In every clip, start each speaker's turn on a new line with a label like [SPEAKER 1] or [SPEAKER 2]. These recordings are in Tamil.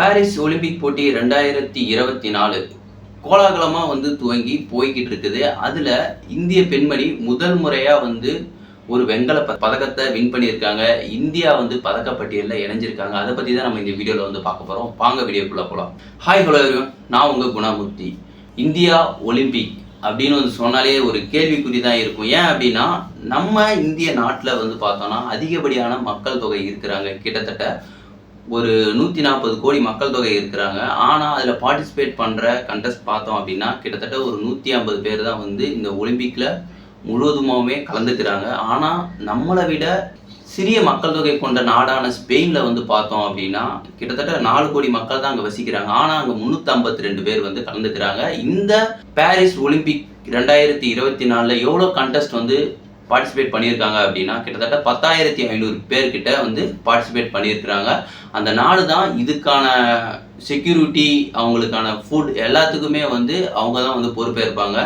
[SPEAKER 1] பாரிஸ் ஒலிம்பிக் போட்டி ரெண்டாயிரத்தி இருபத்தி நாலு கோலாகலமாக வந்து துவங்கி போய்கிட்டு இருக்குது. அதில் இந்திய பெண்மணி முதல் முறையாக வந்து ஒரு வெண்கல ப- பதக்கத்தை வின் பண்ணியிருக்காங்க. இந்தியா வந்து பதக்கப்பட்டியலில் இணைஞ்சிருக்காங்க. அதை பற்றி தான் நம்ம இந்த வீடியோவில் வந்து பார்க்க போகிறோம் வாங்க வீடியோக்குள்ளே போகலாம் ஹாய் ஹலோ நான் உங்கள் குணமூர்த்தி. இந்தியா ஒலிம்பிக் அப்படின்னு வந்து சொன்னாலே ஒரு கேள்விக்குறி தான் இருக்கும். ஏன் அப்படின்னா நம்ம இந்திய நாட்டில் வந்து பார்த்தோம்னா அதிகப்படியான மக்கள் தொகை இருக்கிறாங்க. கிட்டத்தட்ட ஒரு நூற்றி நாற்பது கோடி மக்கள் தொகை இருக்கிறாங்க. ஆனால் அதில் பார்ட்டிசிபேட் பண்ணுற கண்டெஸ்ட் பார்த்தோம் அப்படின்னா கிட்டத்தட்ட ஒரு நூற்றி ஐம்பது பேர் தான் வந்து இந்த ஒலிம்பிக்கில் முழுவதுமாகவே கலந்துக்கிறாங்க. ஆனால் நம்மளை விட சிறிய மக்கள் தொகை கொண்ட நாடான ஸ்பெயினில் வந்து பார்த்தோம் அப்படின்னா கிட்டத்தட்ட நாலு கோடி மக்கள் தான் அங்கே வசிக்கிறாங்க. ஆனால் அங்கே முந்நூற்றி ரெண்டு பேர் வந்து கலந்துக்கிறாங்க. இந்த பாரிஸ் ஒலிம்பிக் ரெண்டாயிரத்தி இருபத்தி நாலில் எவ்வளோ கண்டெஸ்ட் வந்து பார்ட்டிசிபேட் பண்ணியிருக்காங்க அப்படின்னா கிட்டத்தட்ட பத்தாயிரத்தி ஐநூறு பேர்கிட்ட வந்து பார்ட்டிசிபேட் பண்ணியிருக்கிறாங்க. அந்த நாடு தான் இதுக்கான செக்யூரிட்டி அவங்களுக்கான ஃபுட் எல்லாத்துக்குமே வந்து அவங்க தான் வந்து பொறுப்பேற்பாங்க.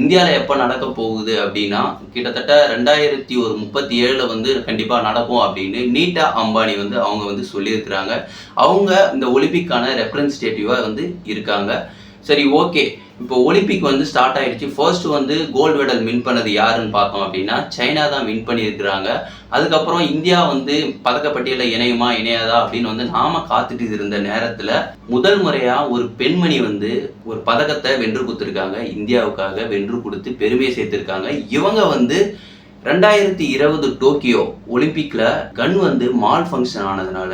[SPEAKER 1] இந்தியாவில் எப்போ நடக்க போகுது அப்படின்னா கிட்டத்தட்ட ரெண்டாயிரத்தி ஒரு முப்பத்தி ஏழில் வந்து கண்டிப்பாக நடக்கும் அப்படின்னு நீட்டா அம்பானி வந்து அவங்க வந்து சொல்லியிருக்கிறாங்க. அவங்க இந்த ஒலிம்பிக்கான ரெப்ரன்ஸ்டேட்டிவாக வந்து இருக்காங்க. சரி ஓகே. இப்போ ஒலிம்பிக் வந்து ஸ்டார்ட் ஆயிடுச்சு. ஃபர்ஸ்ட் வந்து கோல்டு மெடல் வின் பண்ணது யாருன்னு பார்த்தோம் அப்படின்னா சைனா தான் வின் பண்ணியிருக்கிறாங்க. அதுக்கப்புறம் இந்தியா வந்து பதக்கப்பட்டியலில் இணையுமா இணையாதா அப்படின்னு வந்து நாம காத்துட்டு இருந்த நேரத்தில் முதல் முறையாக ஒரு பெண்மணி வந்து ஒரு பதக்கத்தை வென்று கொடுத்துருக்காங்க. இந்தியாவுக்காக வென்று கொடுத்து பெருமையை சேர்த்துருக்காங்க. இவங்க வந்து ரெண்டாயிரத்தி இருபது டோக்கியோ ஒலிம்பிக்கில் கன் வந்து மால் ஃபங்க்ஷன் ஆனதுனால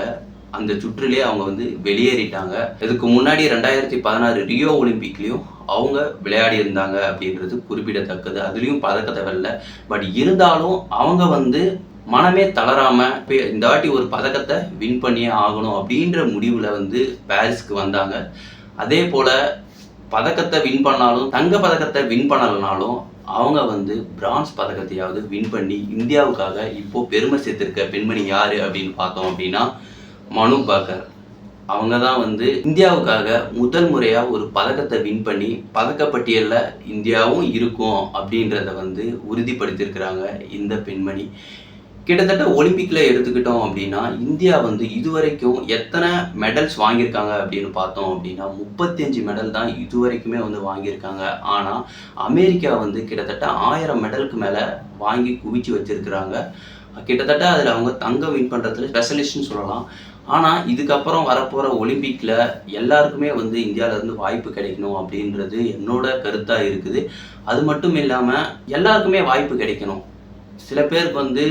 [SPEAKER 1] அந்த சுற்றிலே அவங்க வந்து வெளியேறிட்டாங்க. இதுக்கு முன்னாடி ரெண்டாயிரத்தி பதினாறு ரியோ ஒலிம்பிக்லேயும் அவங்க விளையாடி இருந்தாங்க அப்படின்றது குறிப்பிடத்தக்கது. அதுலேயும் பதக்கத்தை வரல பட் இருந்தாலும் அவங்க வந்து மனமே தளராம இந்த வாட்டி ஒரு பதக்கத்தை வின் பண்ணியே ஆகணும் அப்படின்ற முடிவில் வந்து பாரிஸ்க்கு வந்தாங்க. அதே போல பதக்கத்தை வின் பண்ணாலும் தங்க பதக்கத்தை வின் பண்ணலைனாலும் அவங்க வந்து பிரான்ஸ் பதக்கத்தையாவது வின் பண்ணி இந்தியாவுக்காக இப்போ பெருமை சேர்த்திருக்க பெண்மணி யாரு அப்படின்னு பார்த்தோம் அப்படின்னா மனு பாக்கர். அவங்க தான் வந்து இந்தியாவுக்காக முதல் முறையாக ஒரு பதக்கத்தை வின் பண்ணி பதக்கப்பட்டியலில் இந்தியாவும் இருக்கும் அப்படின்றத வந்து உறுதிப்படுத்தியிருக்கிறாங்க இந்த பெண்மணி. கிட்டத்தட்ட ஒலிம்பிக்கில் எடுத்துக்கிட்டோம் அப்படின்னா இந்தியா வந்து இதுவரைக்கும் எத்தனை மெடல்ஸ் வாங்கியிருக்காங்க அப்படின்னு பார்த்தோம் அப்படின்னா முப்பத்தஞ்சு மெடல் தான் இதுவரைக்குமே வந்து வாங்கியிருக்காங்க. ஆனால் அமெரிக்கா வந்து கிட்டத்தட்ட ஆயிரம் மெடலுக்கு மேலே வாங்கி குவிச்சு வச்சிருக்கிறாங்க. கிட்டத்தட்ட அதில் அவங்க தங்கம் வின் பண்ணுறதுல ஸ்பெஷலிஸ்ட்னு சொல்லலாம். ஆனால் இதுக்கப்புறம் வரப்போகிற ஒலிம்பிக்கில் எல்லாருக்குமே வந்து இந்தியாவிலேருந்து வாய்ப்பு கிடைக்கணும் அப்படின்றது என்னோட கருத்தாக இருக்குது. அது மட்டும் இல்லாமல் எல்லாருக்குமே வாய்ப்பு கிடைக்கணும். சில பேருக்கு வந்து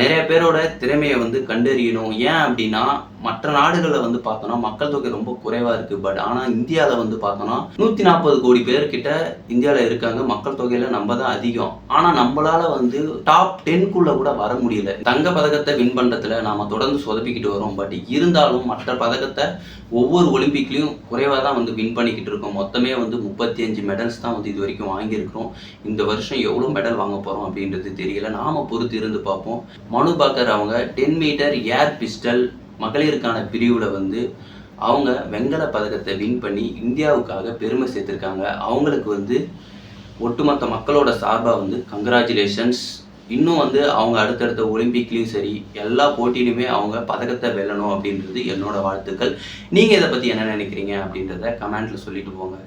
[SPEAKER 1] நிறைய பேரோட திறமையை வந்து கண்டறியணும். ஏன் அப்படின்னா மற்ற நாடுகளில் வந்து பார்த்தோன்னா மக்கள் தொகை ரொம்ப குறைவாக இருக்குது பட் ஆனால் இந்தியாவில் வந்து பார்த்தோன்னா நூற்றி நாற்பது கோடி பேர்கிட்ட இந்தியாவில் இருக்காங்க. மக்கள் தொகையில் நம்ம தான் அதிகம். ஆனால் நம்மளால் வந்து டாப் டென்குள்ளே கூட வர முடியல. தங்க பதக்கத்தை வின் பண்ணுறதுல நாம் தொடர்ந்து சொதப்பிக்கிட்டு வரோம். பட் இருந்தாலும் மற்ற பதக்கத்தை ஒவ்வொரு ஒலிம்பிக்லேயும் குறைவாக தான் வந்து வின் பண்ணிக்கிட்டு இருக்கோம். மொத்தமே வந்து முப்பத்தி அஞ்சு மெடல்ஸ் தான் வந்து இது வரைக்கும் வாங்கியிருக்கிறோம். இந்த வருஷம் எவ்வளோ மெடல் வாங்க போகிறோம் அப்படின்றது தெரியல. நாம பொறுத்து இருந்து பார்ப்போம். மனு பாக்கர் அவங்க டென் மீட்டர் ஏர் பிஸ்டல் மகளிருக்கான பிரிவில் வந்து அவங்க வெண்கல பதக்கத்தை வின் பண்ணி இந்தியாவுக்காக பெருமை சேர்த்துருக்காங்க. அவங்களுக்கு வந்து ஒட்டுமொத்த மக்களோட சார்பாக வந்து கங்க்ராச்சுலேஷன்ஸ் இன்னும் வந்து அவங்க அடுத்தடுத்த ஒலிம்பிக்லேயும் சரி எல்லா போட்டியிலுமே அவங்க பதக்கத்தை வெல்லணும் அப்படின்றது என்னோட வாழ்த்துக்கள். நீங்கள் இதை பற்றி என்ன நினைக்கிறீங்க அப்படின்றத கமெண்ட்டில் சொல்லிட்டு போங்க.